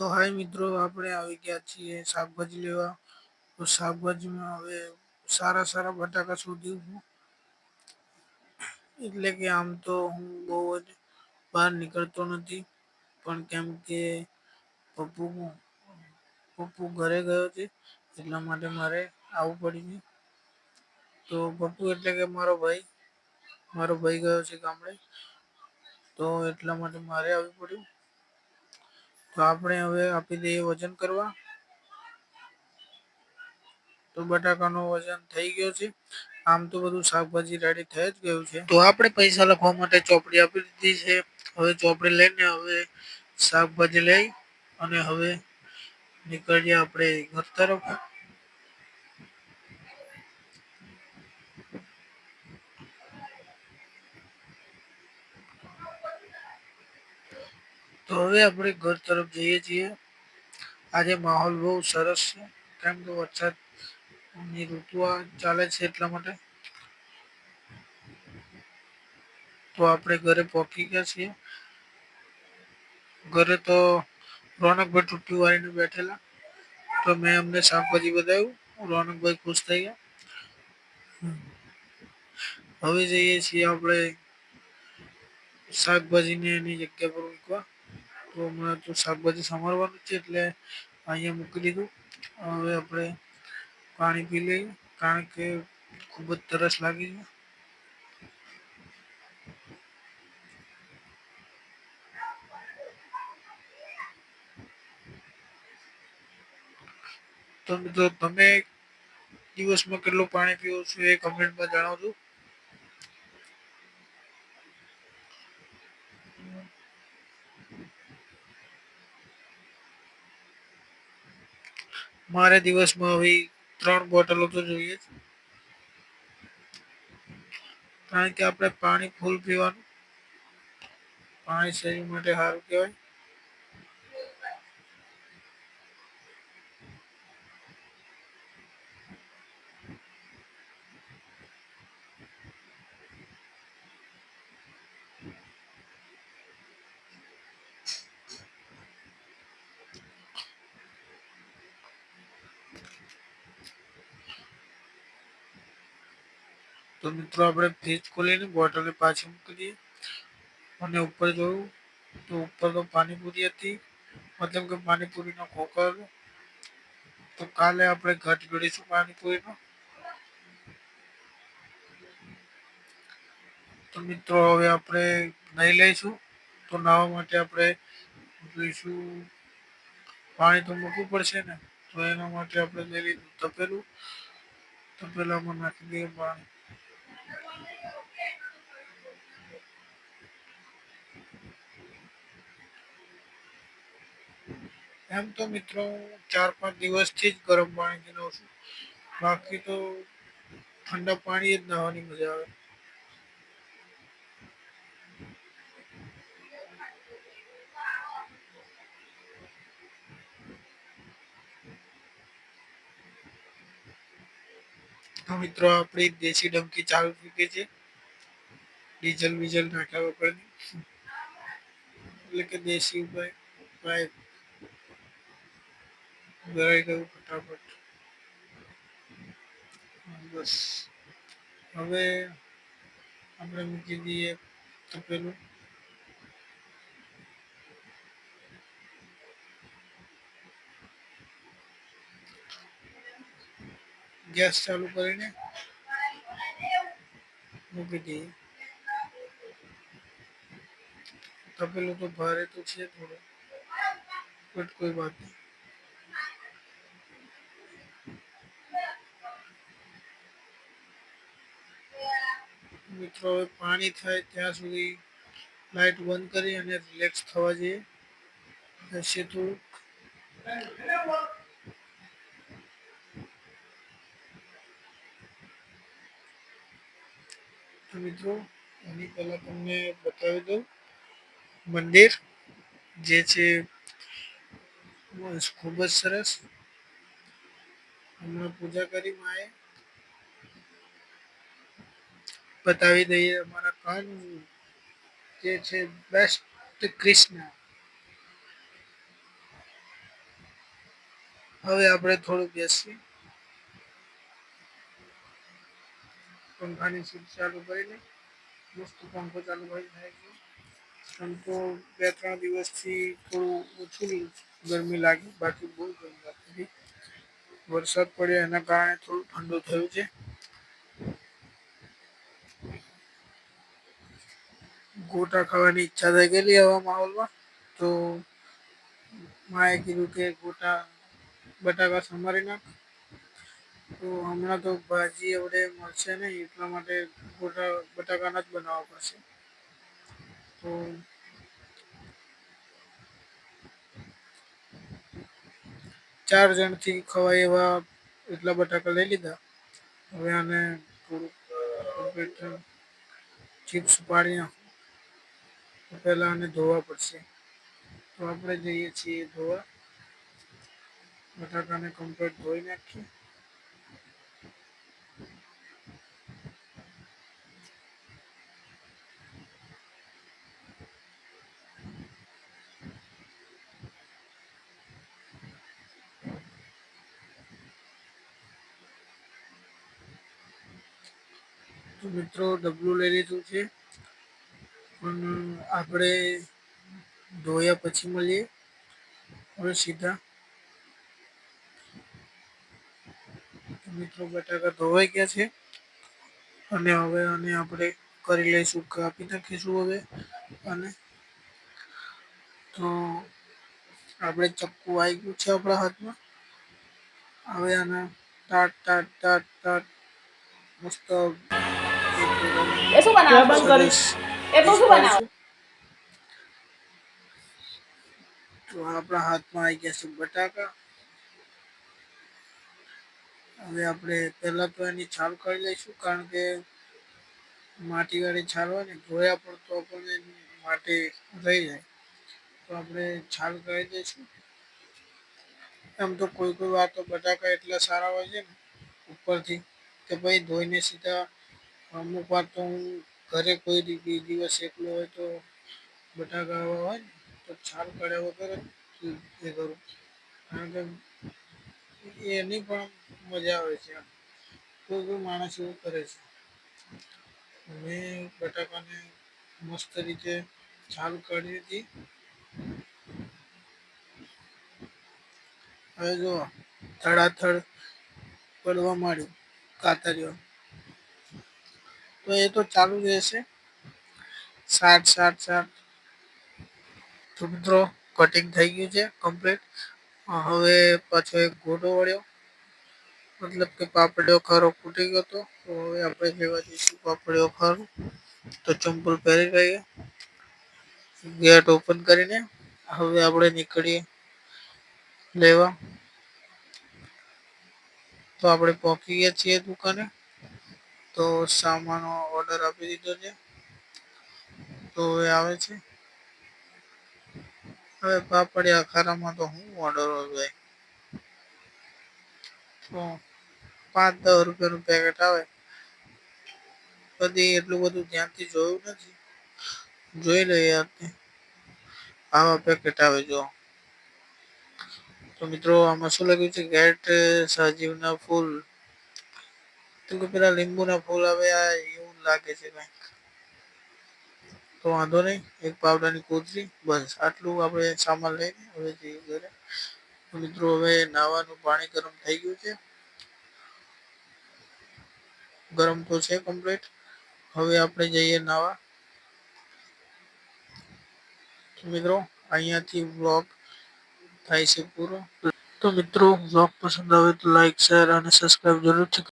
તો હાય મિત્રો, આપણે આવી ગયા છીએ શાકભાજી લેવા. તો શાકભાજીમાં હવે સારા સારા બટાકા શોધી હું. એટલે કે આમ તો હું બહુ જ બહાર નીકળતો નથી. પણ કેમ કે પપ્પુ પપ્પુ ઘરે ગયો છે, એટલા માટે મારે આવવું પડ્યું તો પપ્પુ એટલે કે મારો ભાઈ મારો ભાઈ ગયો છે ગામડે. તો એટલા માટે મારે આવવું પડ્યું. તો આપણે હવે આપી દઈએ વજન કરવા. તો બટાકાનું વજન થઈ ગયો છે. આમ તો બધું શાકભાજી રેડી થઈ જ ગયું છે. તો આપણે પૈસા લખવા માટે ચોપડી આપી દીધી છે. હવે ચોપડી લઈને હવે શાકભાજી લઈ અને હવે નીકળીએ આપણે ઘર તરફ. તો હવે આપણે ઘર તરફ જઈએ છીએ. આજે માહોલ બહુ સરસ છે. કેમ કે વરસાદની ઋતુ ચાલે છે એટલા માટે. તો આપણે ઘરે પહોંચી ગયા છીએ. ઘરે તો રોનકભાઈ ટુટ્ટી વાળીને બેઠેલા. તો મેં અમને શાકભાજી બતાવ્યું. રોનકભાઈ ખુશ થઈ ગયા. હવે જઈએ છીએ આપણે શાકભાજીને એની જગ્યા પર મૂકવા. તો હમણાં તો શાકભાજી સમારવાનું છે એટલે અહીંયા મૂકી દીધું. હવે આપણે પાણી પી લઈએ, કારણ કે ખૂબ જ તરસ લાગી છે. તો તમે દિવસમાં કેટલું પાણી પીવો છો એ કમેન્ટમાં જણાવજો. મારે દિવસમાં હવે ત્રણ બોટલો તો જોઈએ જ. કારણ કે આપણે પાણી ફૂલ પીવાનું. પાણી શરીર માટે સારું કહેવાય. તો મિત્રો આપણે ફ્રીજ ખોલીને બોટલને પાછી મૂકી દઈએ અને ઉપર જોયું તો ઉપર તો પાણીપુરી હતી. મતલબ કે પાણીપુરીનો ખોખો હતો. તો કાલે આપણે ઘટ ગળીશું પાણીપુરીનો. તો મિત્રો હવે આપણે નહીં લઈશું. તો નાહવા માટે આપણે જોઈશું પાણી તો મૂકવું પડશે ને. તો એના માટે આપણે લઈ લીધું તપેલું. તપેલામાં નાખી દઈએ પાણી. એમ તો મિત્રો ચાર પાંચ દિવસથી જ ગરમ પાણી નાઉં છું. બાકી તો ઠંડા પાણી જ નાહવાની મજા આવે. મિત્રો આપણી દેશી ડમકી ચાલુ થઈ છે. ડીઝલ બીઝલ નાખ્યા વગરની. એટલે કે દેશી ઉપાય ઉપાય ભરાઈ ગયું ફટાફટ. બસ. હવે આપણે મૂકી દઈએ તપેલું. ગેસ ચાલુ કરીને મૂકી દઈએ. તપેલું તો ભારે તો છે થોડું, બટ કોઈ વાત નહીં. મિત્રો, હવે પાણી થાય ત્યાં સુધી લાઇટ બંધ કરી અને રિલેક્સ થવા જઈએ. હશે થોડુંક મિત્રો, એની પહેલાં તમને બતાવી દઉં. મંદિર જે છે, ખૂબ જ સરસ. હમણાં પૂજા કરી માએ. બતાવી દઈએ. અમારા કાન જે છે બેસ્ટ કૃષ્ણ હવે આપણે થોડું બેસી પંખાની સીટ ચાલુ કરીને, મસ્ત પંખો ચાલુ કરી થાય છે પંખો બે, ત્રણ દિવસથી થોડું ઓછું ગરમી લાગી, બાકી બહુ ગરમી લાગતી વરસાદ પડ્યો, એના કારણે થોડું ઠંડુ થયું છે. ગોટા ખાવાની ઈચ્છા થઈ ગયેલી આવા માહોલમાં. તો માએ કીધું કે ગોટા બટાકા સમારી નાખ. તો હમણાં તો ભાજી આપણે મળશે નહીં, એટલા માટે ગોટા બટાકાના જ બનાવવા પડશે. તો ચાર જણથી ખવાય એવા એટલા બટાકા લઈ લીધા. હવે આને થોડુંક ચિપ્સ પાડી નાખું પહેલાં આને ધોવા પડશે. તો આપણે જઈએ છીએ ધોવા. બટાકાને કમ્પ્લીટ ધોઈ નાખીએ. મિત્રો ડબલું લઈ લીધું છે. પણ આપણે ધોયા પછી મળીએ. હવે સીધા. મિત્રો બટાકા ધોવાઈ ગયા છે. અને હવે આને આપણે કરી લઈશું કાપી નાખીશું હવે અને તો આપણે ચક્કુ આવી ગયું છે આપણા હાથમાં. હવે આના ટાટ ટાટ ટાટ ટાટ મસ્ત એ શું બનાવવાનું સરસ. આપણા હાથમાં આવી ગયા છે બટાકા. હવે આપણે પહેલાં તો એની છાલ કરી લઈશું, કારણ કે માટીવાળી છાલ હોય ને, ધોયા પણ તો પણ માટી રહી જાય. તો આપણે છાલ કરી દઈશું. આમ તો કોઈ કોઈ વાર તો બટાકા એટલા સારા હોય છે ને, ઉપરથી કે ભાઈ ધોઈને સીધા અમુક વાર તો હું ઘરે કોઈ દિવસ એકલો હોય તો બટાકા હોય, તો છાલ કાઢ્યા વગર એ કરું. કારણ કે એની પણ મજા આવે છે કોઈ કોઈ માણસ એવું કરે છે. મેં બટાકાને મસ્ત રીતે છાલ કાઢી હતી. હવે જો ધડાધડ પડવા માંડ્યું કાતરીઓ તો એ તો ચાલુ જ રહેશે. સાઠ સાઠ સાઠ. તો કટિંગ થઈ ગયું છે કમ્પ્લીટ હવે પાછો એક ગોટો વળ્યો. મતલબ કે પાપડીઓ ખરો ફૂટી ગયો હતો તો હવે આપણે લેવા જઈશું પાપડિયો ખરો. તો ચંપલ પહેરી લઈએ. ગેટ ઓપન કરીને હવે આપણે નીકળીએ લેવા. તો આપણે પહોંચી ગયા છીએ દુકાને. તો સામાનો ઓર્ડર આપી દીધો છે. તો હવે આવે છે. હવે પાપડિયા ખારામાં તો હું ઓર્ડર હોય તો પાંચ દસ રૂપિયાનું પેકેટ આવે. કદી એટલું બધું ધ્યાનથી જોયું નથી. જોઈ લઈએ આપણે. આવા પેકેટ આવે જો. તો મિત્રો, આમાં શું લખ્યું છે? ગેટ સહજીવના ફૂલ. તો પેલા લીંબુના ફૂલ આ એવું લાગે છે કંઈક. તો વાંધો નહીં, એક પાવડાની કોથળી, બસ. આટલું આપણે સામાન લઈને હવે જઈએ ઘરે. મિત્રો, હવે નાવાનું પાણી ગરમ થઈ ગયું છે. ગરમ તો છે કમ્પ્લીટ હવે આપણે જઈએ નાવા. મિત્રો, અહીંયાથી બ્લોગ થાય છે પૂરો. તો મિત્રો બ્લોગ પસંદ આવે તો લાઈક શેર અને સબસ્ક્રાઈબ જરૂરથી